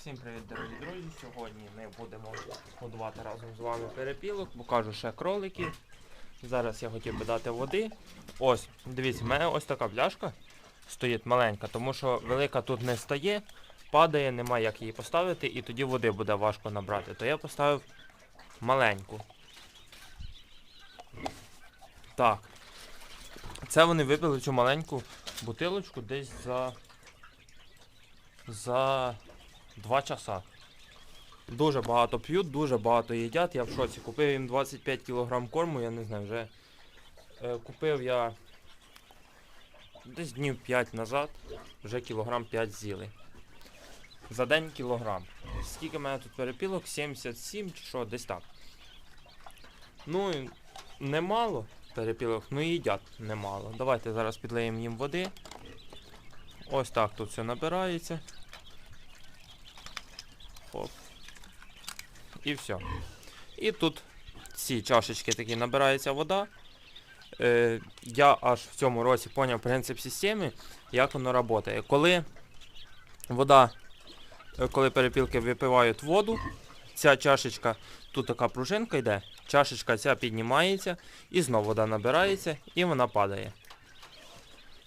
Всім привіт, дорогі друзі! Сьогодні ми будемо годувати разом з вами перепілок, покажу ще кроликів. Зараз я хотів би дати води. Ось, дивіться, в мене ось така пляшка стоїть маленька, тому що велика тут не стає, падає, немає як її поставити, і тоді води буде важко набрати. То я поставив маленьку. Так. Це вони випили цю маленьку бутилочку десь за. За 2 часа. Дуже багато п'ють, дуже багато їдять. Я в шоці. Купив їм 25 кг корму, я не знаю, вже е, купив я десь днів 5 назад, вже кілограм 5 з'їли. За день кілограм. Скільки в мене тут перепілок? 77 чи що, десь так. Ну, немало перепілок, ну їдять немало. Давайте зараз підлеємо їм води. Ось так тут все набирається. Хоп. І все. І тут ці чашечки такі набирається вода. Е, я аж в цьому році поняв принцип системи, як воно працює. Коли вода, е, коли перепілки випивають воду, ця чашечка, тут така пружинка йде, чашечка ця піднімається, і знову вода набирається, і вона падає.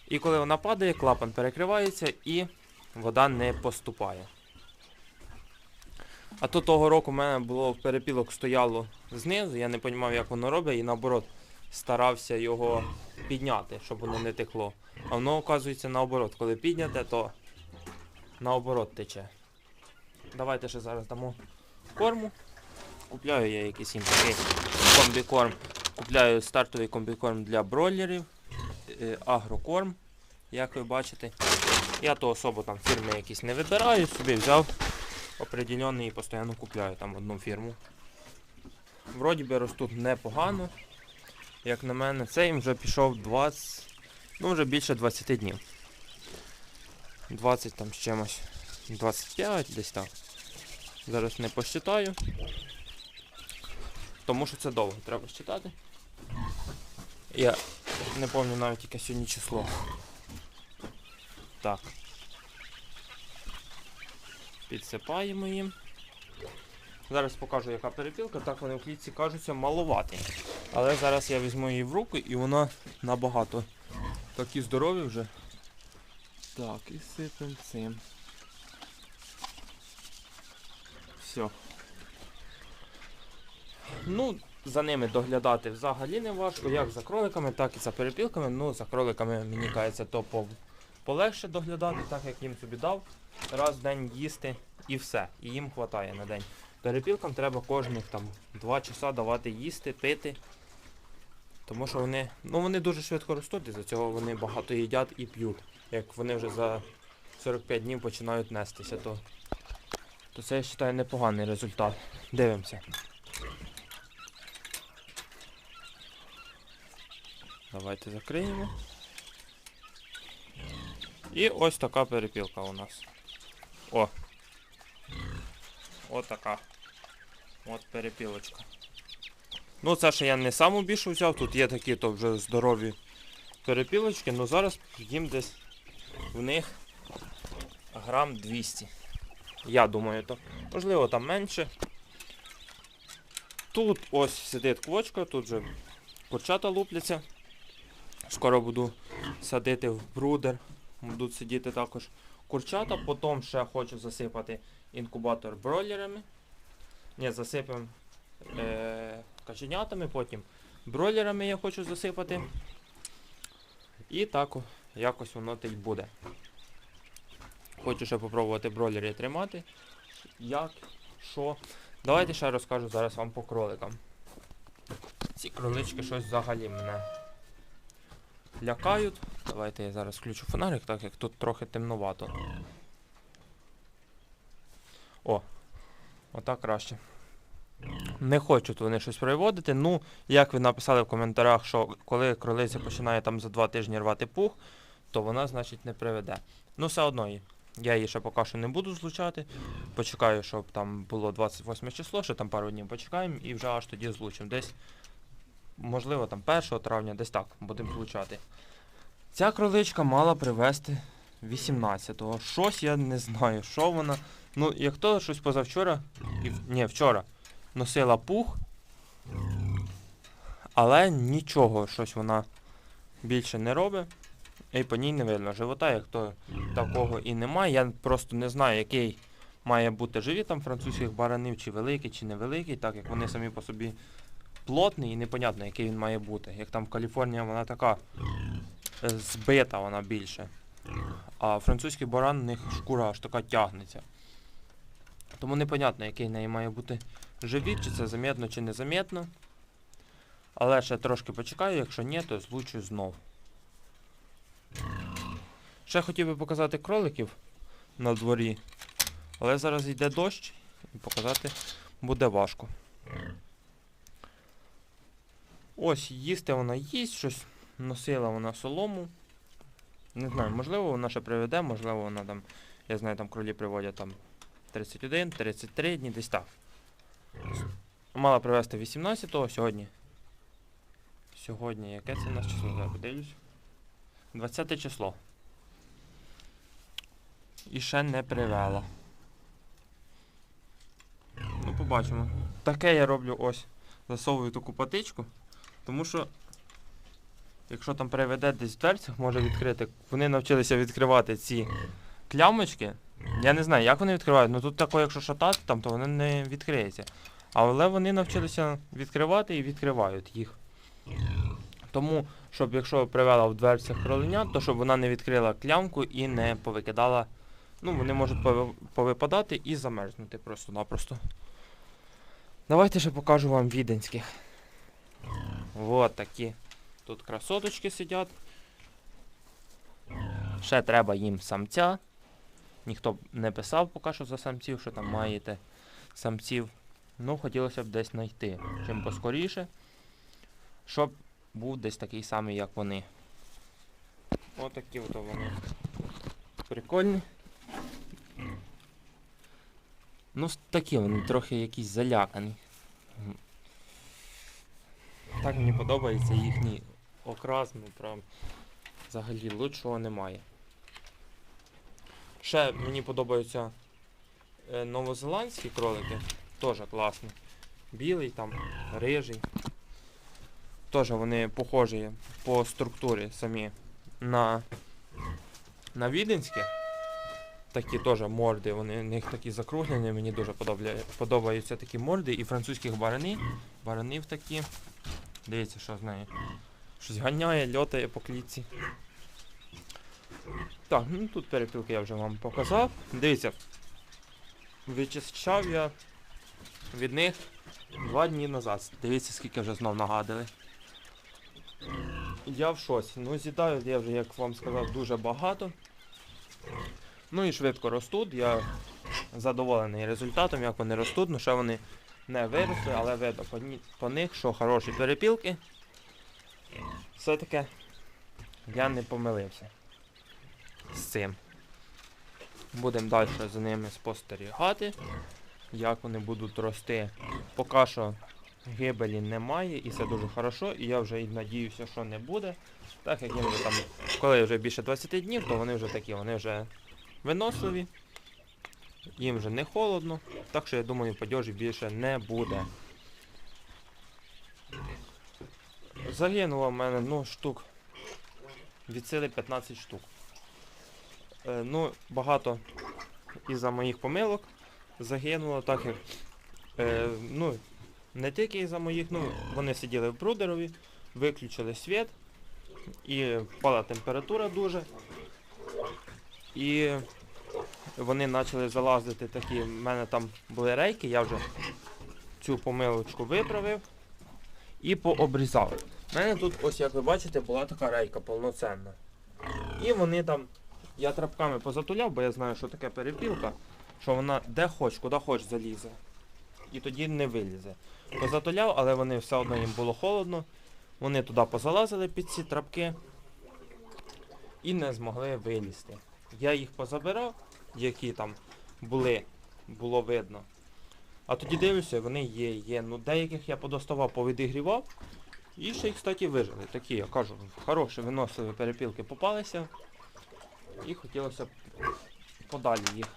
І коли вона падає, клапан перекривається і вода не поступає. А то того року в мене було перепілок стояло знизу, я не розумів, як воно робить, і наоборот старався його підняти, щоб воно не текло. А воно, оказується, наоборот, коли підняте, то наоборот тече. Давайте ще зараз дамо корму. Купляю я якийсь їм такий комбікорм. Купляю стартовий комбікорм для бройлерів, е, агрокорм, як ви бачите. Я то особо там фірми якісь не вибираю, собі взяв определенний і постійно купляю там одну фірму. Вроді би ростуть непогано. Як на мене, цей вже пішов 20, ну вже більше 20 днів. 20 там з чимось. 25 десь так. Зараз не посчитаю. Тому що це довго треба считати. Я не пам'ятаю навіть яке сьогодні число. Так. Підсипаємо їм. Зараз покажу, яка перепілка. Так вони в клітці кажуться маловаті. Але зараз я візьму її в руки і вона набагато такі здорові вже. Так, і сипемо цим. Все. Ну, за ними доглядати взагалі не важко, як за кроликами, так і за перепілками. Ну, за кроликами, мені кажеться, то по- полегше доглядати, так як їм собі дав. Раз в день їсти і все. І їм вистачає на день. Перепілкам треба кожних там 2 часа давати їсти, пити. Тому що вони, ну вони дуже швидко ростуть, і за цього вони багато їдять і п'ють. Як вони вже за 45 днів починають нестися, то, то це я вважаю непоганий результат. Дивимося. Давайте закриємо. І ось така перепілка у нас. О! От така. От перепілочка. Ну, це ще я не саму більшу взяв, тут є такі то вже здорові перепілочки, але зараз їм десь в них грам 200. Я думаю, то. Можливо, там менше. Тут ось сидить квочка, тут вже курчата лупляться. Скоро буду садити в брудер. Будуть сидіти також курчата. Потім ще хочу засипати інкубатор бройлерами. Ні, засипемо е, каченятами, потім бройлерами я хочу засипати. І так якось воно та й буде. Хочу ще попробувати бройлери тримати. Як, що. Давайте ще розкажу зараз вам по кроликам. Ці кролички щось взагалі мене лякають. Давайте я зараз включу фонарик, так як тут трохи темновато. О, отак краще. Не хочуть вони щось проводити. Ну, як ви написали в коментарях, що коли кролиця починає там за два тижні рвати пух, то вона, значить, не приведе. Ну, все одно її. Я її ще поки що не буду злучати. Почекаю, щоб там було 28 число, ще там пару днів почекаємо і вже аж тоді злучимо. Десь, можливо, там 1 травня, десь так будемо злучати. Ця кроличка мала привезти 18-го. Щось я не знаю, що вона Ну, як то щось позавчора, і, ні, вчора, носила пух, але нічого, щось вона більше не робить. І по ній не видно живота, як то такого і немає. Я просто не знаю, який має бути живіт там французьких баранів, чи великий, чи невеликий, так як вони самі по собі плотний і непонятно, який він має бути. Як там в Каліфорнії вона така збита вона більше. А французький баран, у них шкура аж така тягнеться. Тому непонятно, який в неї має бути живіт, чи це замітно, чи незамітно. Але ще трошки почекаю, якщо ні, то злучу знов. Ще хотів би показати кроликів на дворі. Але зараз йде дощ і показати буде важко. Ось їсти вона їсть, щось носила вона солому. Не знаю, можливо, вона ще приведе, можливо, вона там, я знаю, там кролі приводять там 31, 33 дні, десь так. Мала привезти 18-го сьогодні. Сьогодні, яке це у нас число? Зараз подивлюсь. 20 число. І ще не привела. Ну, побачимо. Таке я роблю ось. Засовую таку патичку. Тому що, якщо там приведе десь в дверцях, може відкрити. Вони навчилися відкривати ці клямочки. Я не знаю, як вони відкривають, ну тут тако, якщо шатати там, то вони не відкриються. Але вони навчилися відкривати і відкривають їх. Тому, щоб якщо привела в дверцях кроленя, то щоб вона не відкрила клямку і не повикидала. Ну, вони можуть повипадати і замерзнути просто-напросто. Давайте ще покажу вам віденських. Вот такі. Тут красоточки сидять. Ще треба їм самця. Ніхто не писав поки що за самців, що там маєте самців. Ну, хотілося б десь знайти. Чим поскоріше. Щоб був десь такий самий, як вони. Отакі от вони. Прикольні. Ну, такі вони трохи якісь залякані. Так мені подобається їхній окрас, ну прям взагалі лучшого немає. Ще мені подобаються е, новозеландські кролики. Теж класні. Білий там, рижий. Теж вони похожі по структурі самі на, на віденські. Такі теж морди, вони в них такі закруглені, мені дуже подобаються такі морди. І французьких барани, баранів такі. Дивіться, що з нею. Щось ганяє, льотає по клітці. Так, ну тут перепілки я вже вам показав. Дивіться. Вичищав я від них два дні назад. Дивіться, скільки вже знов нагадали. Я в шоці. Ну, з'їдаю я вже, як вам сказав, дуже багато. Ну і швидко ростуть. Я задоволений результатом, як вони ростуть. Ну, ще вони не виросли, але видно по, по них, що хороші перепілки. Все-таки я не помилився з цим. Будемо далі за ними спостерігати, як вони будуть рости. Поки що гибелі немає, і це дуже хорошо, і я вже і надіюся, що не буде. Так як їм там, коли вже більше 20 днів, то вони вже такі, вони вже виносливі, їм вже не холодно, так що я думаю, падежі більше не буде. Загинуло в мене ну, штук від сили 15 штук. Е, ну, багато із-за моїх помилок загинуло, так як е, ну, не тільки із-за моїх, ну, вони сиділи в брудерові, виключили світ, і впала температура дуже. І вони почали залазити такі, в мене там були рейки, я вже цю помилочку виправив і пообрізав. У мене тут, ось як ви бачите, була така рейка повноцінна. І вони там, я трапками позатуляв, бо я знаю, що таке перепілка, що вона де хоч, куди хоч залізе. І тоді не вилізе. Позатуляв, але вони все одно їм було холодно. Вони туди позалазили під ці трапки і не змогли вилізти. Я їх позабирав, які там були, було видно. А тоді дивлюся, вони є, є. Ну деяких я подоставав, повідігрівав. І ще й, кстати, вижили. Такі, я кажу, хороші виносливі перепілки попалися. І хотілося б подалі їх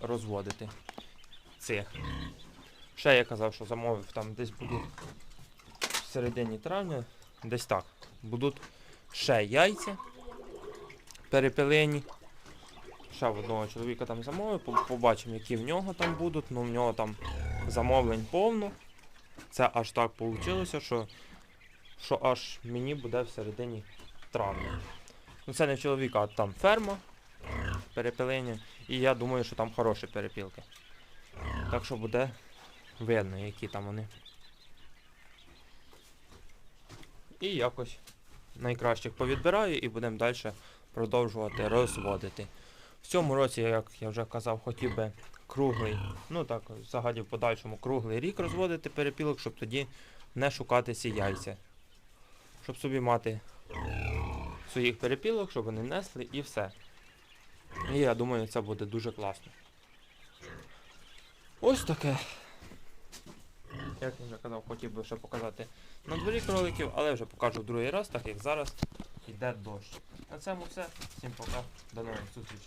розводити цих. Ще я казав, що замовив там десь будуть в середині травня, десь так. Будуть ще яйця перепилені. Ще в одного чоловіка там замовив, побачимо, які в нього там будуть. Ну, в нього там замовлень повно. Це аж так вийшло, що, що аж мені буде в середині травня. Ну це не чоловіка, а там ферма перепилення. І я думаю, що там хороші перепілки. Так що буде видно, які там вони. І якось найкращих повідбираю і будемо далі продовжувати розводити. В цьому році, як я вже казав, хотів би круглий, ну так, взагалі в подальшому круглий рік розводити перепілок, щоб тоді не шукати ці яйця. Щоб собі мати своїх перепілок, щоб вони несли і все. І я думаю, це буде дуже класно. Ось таке. Як я вже казав, хотів би ще показати на дворі кроликів, але вже покажу в другий раз, так як зараз йде дощ. На цьому все. Всім пока. До нових зустрічей.